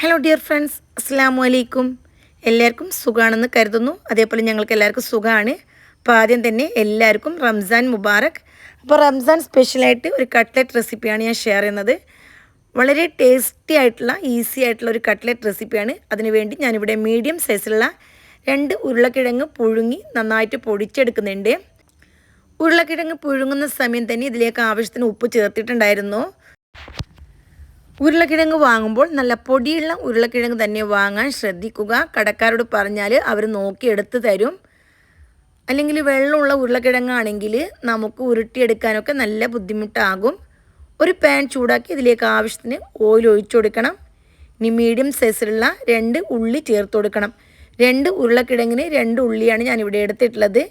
Hello dear friends അസ്സാം വലൈക്കും എല്ലാവർക്കും സുഖമാണെന്ന് കരുതുന്നു. അതേപോലെ ഞങ്ങൾക്ക് എല്ലാവർക്കും സുഖമാണ് അപ്പോൾ ആദ്യം തന്നെ എല്ലാവർക്കും റംസാൻ മുബാറക്. അപ്പോൾ റംസാൻ സ്പെഷ്യലായിട്ട് ഒരു കട്ട്ലറ്റ് റെസിപ്പിയാണ് ഞാൻ ഷെയർ ചെയ്യുന്നത്. വളരെ ടേസ്റ്റി ആയിട്ടുള്ള ഈസി ആയിട്ടുള്ള ഒരു കട്ട്ലറ്റ് റെസിപ്പിയാണ് അതിനുവേണ്ടി ഞാനിവിടെ മീഡിയം സൈസിലുള്ള രണ്ട് ഉരുളക്കിഴങ്ങ് പുഴുങ്ങി നന്നായിട്ട് പൊടിച്ചെടുക്കുന്നുണ്ട്. ഉരുളക്കിഴങ്ങ് പുഴുങ്ങുന്ന സമയം തന്നെ ഇതിലേക്ക് ആവശ്യത്തിന് ഉപ്പ് ചേർത്തിട്ടുണ്ടായിരുന്നു. ഉരുളക്കിഴങ്ങ് വാങ്ങുമ്പോൾ നല്ല പൊടിയുള്ള ഉരുളക്കിഴങ്ങ് തന്നെ വാങ്ങാൻ ശ്രദ്ധിക്കുക. കടക്കാരോട് പറഞ്ഞാൽ അവർ നോക്കി എടുത്ത് തരും. അല്ലെങ്കിൽ വെള്ളമുള്ള ഉരുളക്കിഴങ്ങാണെങ്കിൽ നമുക്ക് ഉരുട്ടിയെടുക്കാനൊക്കെ നല്ല ബുദ്ധിമുട്ടാകും. ഒരു പാൻ ചൂടാക്കി ഇതിലേക്ക് ആവശ്യത്തിന് ഓയിൽ ഒഴിച്ചു കൊടുക്കണം. ഇനി മീഡിയം സൈസിലുള്ള രണ്ട് ഉള്ളി ചേർത്ത് കൊടുക്കണം. രണ്ട് ഉരുളക്കിഴങ്ങിന് രണ്ട് ഉള്ളിയാണ് ഞാൻ ഇവിടെ എടുത്തിട്ടുള്ളത്.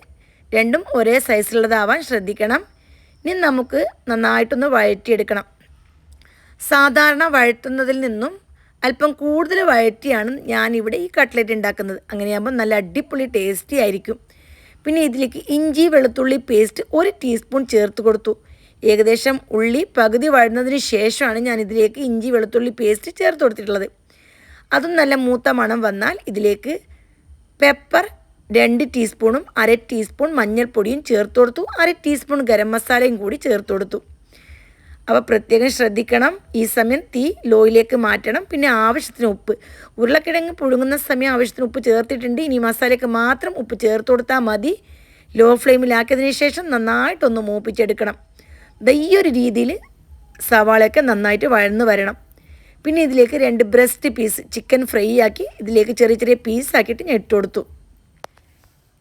രണ്ടും ഒരേ സൈസിലുള്ളതാവാൻ ശ്രദ്ധിക്കണം. ഇനി നമുക്ക് നന്നായിട്ടൊന്ന് വഴറ്റിയെടുക്കണം. സാധാരണ വഴറ്റുന്നതിൽ നിന്നും അല്പം കൂടുതൽ വഴറ്റിയാണ് ഞാനിവിടെ ഈ കട്ട്ലറ്റ് ഉണ്ടാക്കുന്നത്. അങ്ങനെയാകുമ്പോൾ നല്ല അടിപൊളി ടേസ്റ്റി ആയിരിക്കും. പിന്നെ ഇതിലേക്ക് ഇഞ്ചി വെളുത്തുള്ളി പേസ്റ്റ് ഒരു ടീസ്പൂൺ ചേർത്ത് കൊടുത്തു. ഏകദേശം ഉള്ളി പകുതി വഴുന്നതിന് ശേഷമാണ് ഞാൻ ഇതിലേക്ക് ഇഞ്ചി വെളുത്തുള്ളി പേസ്റ്റ് ചേർത്ത് കൊടുത്തിട്ടുള്ളത്. അതും നല്ല മൂത്ത മണം വന്നാൽ ഇതിലേക്ക് പെപ്പർ രണ്ട് ടീസ്പൂണും അര ടീസ്പൂൺ മഞ്ഞൾപ്പൊടിയും ചേർത്ത് കൊടുത്തു. അര ടീസ്പൂൺ ഗരം മസാലയും കൂടി ചേർത്ത് കൊടുത്തു. അപ്പോൾ പ്രത്യേകം ശ്രദ്ധിക്കണം. ഈ സമയം തീ ലോയിലേക്ക് മാറ്റണം. പിന്നെ ആവശ്യത്തിന് ഉപ്പ്. ഉരുളക്കിഴങ്ങ് പുഴുങ്ങുന്ന സമയം ആവശ്യത്തിന് ഉപ്പ് ചേർത്തിട്ടുണ്ട്. ഇനി മസാലയ്ക്ക് മാത്രം ഉപ്പ് ചേർത്ത് കൊടുത്താൽ മതി. ലോ ഫ്ലെയിമിലാക്കിയതിന് ശേഷം നന്നായിട്ടൊന്ന് മൂപ്പിച്ചെടുക്കണം. ഈ ഒരു രീതിയിൽ സവാളയൊക്കെ നന്നായിട്ട് വഴന്ന് വരണം. പിന്നെ ഇതിലേക്ക് രണ്ട് ബ്രസ്റ്റ് പീസ് ചിക്കൻ ഫ്രൈ ആക്കി ഇതിലേക്ക് ചെറിയ ചെറിയ പീസാക്കിയിട്ട് ഞാൻ ഇട്ട് കൊടുത്തു.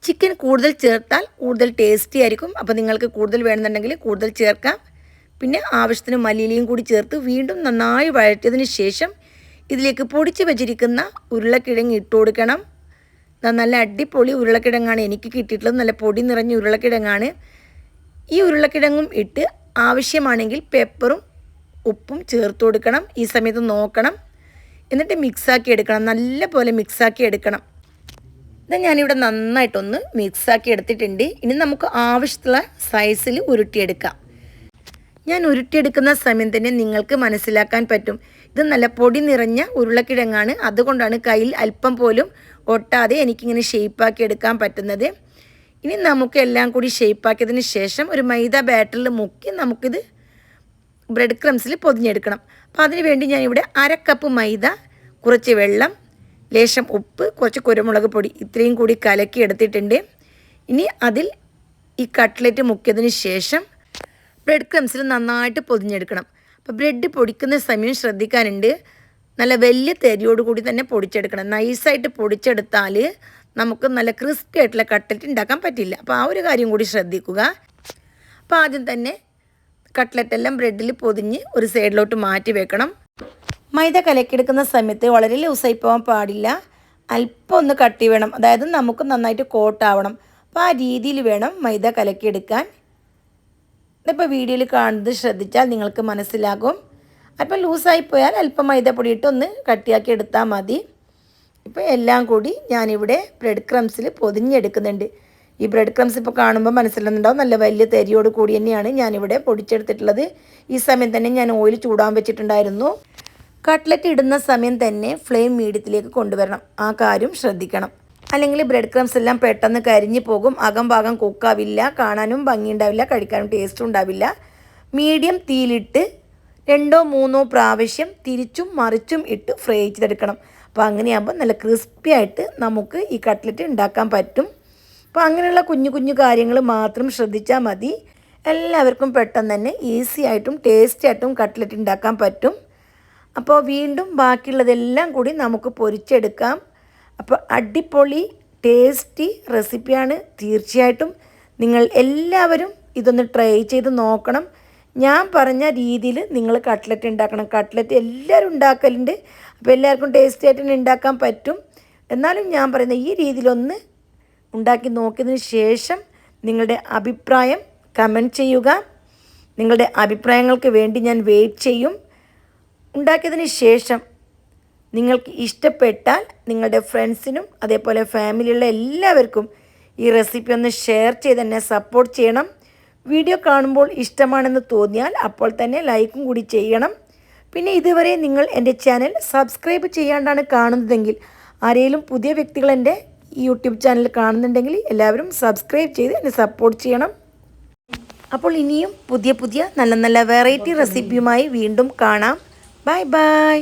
ചിക്കൻ കൂടുതൽ ചേർത്താൽ കൂടുതൽ ടേസ്റ്റി ആയിരിക്കും. അപ്പോൾ നിങ്ങൾക്ക് കൂടുതൽ വേണമെന്നുണ്ടെങ്കിൽ കൂടുതൽ ചേർക്കാം. പിന്നെ ആവശ്യത്തിന് മല്ലിയിലയും കൂടി ചേർത്ത് വീണ്ടും നന്നായി വഴറ്റിയതിന് ശേഷം ഇതിലേക്ക് പൊടിച്ച് വെച്ചിരിക്കുന്ന ഉരുളക്കിഴങ്ങ് ഇട്ട് കൊടുക്കണം. നല്ല അടിപൊളി ഉരുളക്കിഴങ്ങാണ് എനിക്ക് കിട്ടിയിട്ടുള്ളത്. നല്ല പൊടി നിറഞ്ഞ ഉരുളക്കിഴങ്ങാണ്. ഈ ഉരുളക്കിഴങ്ങും ഇട്ട് ആവശ്യമാണെങ്കിൽ പെപ്പറും ഉപ്പും ചേർത്ത് കൊടുക്കണം. ഈ സമയത്ത് നോക്കണം. എന്നിട്ട് മിക്സാക്കി എടുക്കണം. നല്ല പോലെ മിക്സാക്കി എടുക്കണം. ഇത് ഞാനിവിടെ നന്നായിട്ടൊന്ന് മിക്സാക്കി എടുത്തിട്ടുണ്ട്. ഇനി നമുക്ക് ആവശ്യമുള്ള സൈസിൽ ഉരുട്ടിയെടുക്കാം. ഞാൻ ഉരുട്ടിയെടുക്കുന്ന സമയം തന്നെ നിങ്ങൾക്ക് മനസ്സിലാക്കാൻ പറ്റും. ഇത് നല്ല പൊടി നിറഞ്ഞ ഉരുളക്കിഴങ്ങാണ്. അതുകൊണ്ടാണ് കയ്യിൽ അല്പം പോലും ഒട്ടാതെ എനിക്കിങ്ങനെ ഷേപ്പാക്കി എടുക്കാൻ പറ്റുന്നത്. ഇനി നമുക്ക് എല്ലാം കൂടി ഷേപ്പാക്കിയതിന് ശേഷം ഒരു മൈദ ബാറ്ററിൽ മുക്കി നമുക്കിത് ബ്രെഡ് ക്രംസിൽ പൊതിഞ്ഞെടുക്കണം. അപ്പോൾ അതിന് വേണ്ടി ഞാനിവിടെ അര കപ്പ് മൈദ കുറച്ച് വെള്ളം ലേശം ഉപ്പ് കുറച്ച് കുരുമുളക് പൊടി ഇത്രയും കൂടി കലക്കി എടുത്തിട്ടുണ്ട് ഇനി അതിൽ ഈ കട്ട്ലറ്റ് മുക്കിയതിന് ശേഷം ബ്രെഡ് ക്രംസിൽ നന്നായിട്ട് പൊതിഞ്ഞെടുക്കണം. അപ്പോൾ ബ്രെഡ് പൊടിക്കുന്ന സമയം ശ്രദ്ധിക്കാനുണ്ട്. നല്ല വലിയ തരിയോട് കൂടി തന്നെ പൊടിച്ചെടുക്കണം. നൈസായിട്ട് പൊടിച്ചെടുത്താൽ നമുക്ക് നല്ല ക്രിസ്പി ആയിട്ടുള്ള കട്ട്ലറ്റ് ഉണ്ടാക്കാൻ പറ്റില്ല. അപ്പോൾ ആ ഒരു കാര്യം കൂടി ശ്രദ്ധിക്കുക. അപ്പോൾ ആദ്യം തന്നെ കട്ട്ലറ്റ് എല്ലാം ബ്രെഡിൽ പൊതിഞ്ഞ് ഒരു സൈഡിലോട്ട് മാറ്റി വെക്കണം. മൈദ കലക്കിയെടുക്കുന്ന സമയത്ത് വളരെ ലൂസായി പോകാൻ പാടില്ല. അല്പം ഒന്ന് കട്ടി വേണം അതായത് നമുക്ക് നന്നായിട്ട് കോട്ടാവണം. അപ്പോൾ ആ രീതിയിൽ വേണം മൈദ കലക്കിയെടുക്കാൻ. ഇതിപ്പോൾ വീഡിയോയിൽ കാണുന്നത് ശ്രദ്ധിച്ചാൽ നിങ്ങൾക്ക് മനസ്സിലാകും. അപ്പം ലൂസായി പോയാൽ അല്പം മൈദപ്പൊടി ഇട്ട് ഒന്ന് കട്ടിയാക്കി എടുത്താൽ മതി. ഇപ്പോൾ എല്ലാം കൂടി ഞാനിവിടെ ബ്രെഡ് ക്രംസിൽ പൊതിഞ്ഞെടുക്കുന്നുണ്ട്. ഈ ബ്രെഡ് ക്രംസ് ഇപ്പോൾ കാണുമ്പോൾ മനസ്സിലാകുന്നുണ്ടാവും നല്ല വലിയ തരിയോട് കൂടി തന്നെയാണ് ഞാനിവിടെ പൊടിച്ചെടുത്തിട്ടുള്ളത്. ഈ സമയം തന്നെ ഞാൻ ഓയിൽ ചൂടാൻ വെച്ചിട്ടുണ്ടായിരുന്നു. കട്ട്ലറ്റ് ഇടുന്ന സമയം തന്നെ ഫ്ലെയിം മീഡിയത്തിലേക്ക് കൊണ്ടുവരണം. ആ കാര്യം ശ്രദ്ധിക്കണം. അല്ലെങ്കിൽ ബ്രെഡ് ക്രംസ് എല്ലാം പെട്ടെന്ന് കരിഞ്ഞു പോകും. അകം ഭാഗം കുക്കാവില്ല കാണാനും ഭംഗി ഉണ്ടാവില്ല കഴിക്കാനും ടേസ്റ്റും ഉണ്ടാവില്ല. മീഡിയം തീയിലിട്ട് രണ്ടോ മൂന്നോ പ്രാവശ്യം തിരിച്ചും മറിച്ചും ഇട്ട് ഫ്രൈ ചെയ്തെടുക്കണം. അപ്പോൾ അങ്ങനെയാകുമ്പോൾ നല്ല ക്രിസ്പി ആയിട്ട് നമുക്ക് ഈ കട്ട്ലറ്റ് ഉണ്ടാക്കാൻ പറ്റും. അപ്പോൾ അങ്ങനെയുള്ള കുഞ്ഞു കുഞ്ഞു കാര്യങ്ങൾ മാത്രം ശ്രദ്ധിച്ചാൽ മതി. എല്ലാവർക്കും പെട്ടെന്ന് തന്നെ ഈസി ആയിട്ടും ടേസ്റ്റി ആയിട്ടും കട്ട്ലറ്റ് ഉണ്ടാക്കാൻ പറ്റും. അപ്പോൾ വീണ്ടും ബാക്കിയുള്ളതെല്ലാം കൂടി നമുക്ക് പൊരിച്ചെടുക്കാം. അപ്പോൾ അടിപൊളി ടേസ്റ്റി റെസിപ്പിയാണ് തീർച്ചയായിട്ടും നിങ്ങൾ എല്ലാവരും ഇതൊന്ന് ട്രൈ ചെയ്ത് നോക്കണം. ഞാൻ പറഞ്ഞ രീതിയിൽ നിങ്ങൾ കട്ട്ലറ്റ് ഉണ്ടാക്കണം. കട്ട്ലറ്റ് എല്ലാവരും ഉണ്ടാക്കലുണ്ട്. അപ്പോൾ എല്ലാവർക്കും ടേസ്റ്റി ആയിട്ട് ഉണ്ടാക്കാൻ പറ്റും. എന്നാലും ഞാൻ പറയുന്ന ഈ രീതിയിലൊന്ന് ഉണ്ടാക്കി നോക്കിയതിന് ശേഷം നിങ്ങളുടെ അഭിപ്രായം കമന്റ് ചെയ്യുക. നിങ്ങളുടെ അഭിപ്രായങ്ങൾക്ക് വേണ്ടി ഞാൻ വെയിറ്റ് ചെയ്യും. ഉണ്ടാക്കിയതിന് ശേഷം നിങ്ങൾക്ക് ഇഷ്ടപ്പെട്ടാൽ നിങ്ങളുടെ ഫ്രണ്ട്സിനും അതേപോലെ ഫാമിലിയുള്ള എല്ലാവർക്കും ഈ റെസിപ്പി ഒന്ന് ഷെയർ ചെയ്ത് തന്നെ സപ്പോർട്ട് ചെയ്യണം. വീഡിയോ കാണുമ്പോൾ ഇഷ്ടമാണെന്ന് തോന്നിയാൽ അപ്പോൾ തന്നെ ലൈക്കും കൂടി ചെയ്യണം. പിന്നെ ഇതുവരെ നിങ്ങൾ എന്റെ ചാനൽ സബ്സ്ക്രൈബ് ചെയ്യാണ്ടാണ് കാണുന്നതെങ്കിൽ ആരെങ്കിലും പുതിയ വ്യക്തികൾ എന്റെ യൂട്യൂബ് ചാനൽ കാണുന്നുണ്ടെങ്കിൽ എല്ലാവരും സബ്സ്ക്രൈബ് ചെയ്ത് എന്നെ സപ്പോർട്ട് ചെയ്യണം. അപ്പോൾ ഇനിയും പുതിയ പുതിയ നല്ല നല്ല വെറൈറ്റി റെസിപ്പിയുമായി വീണ്ടും കാണാം. Bye bye.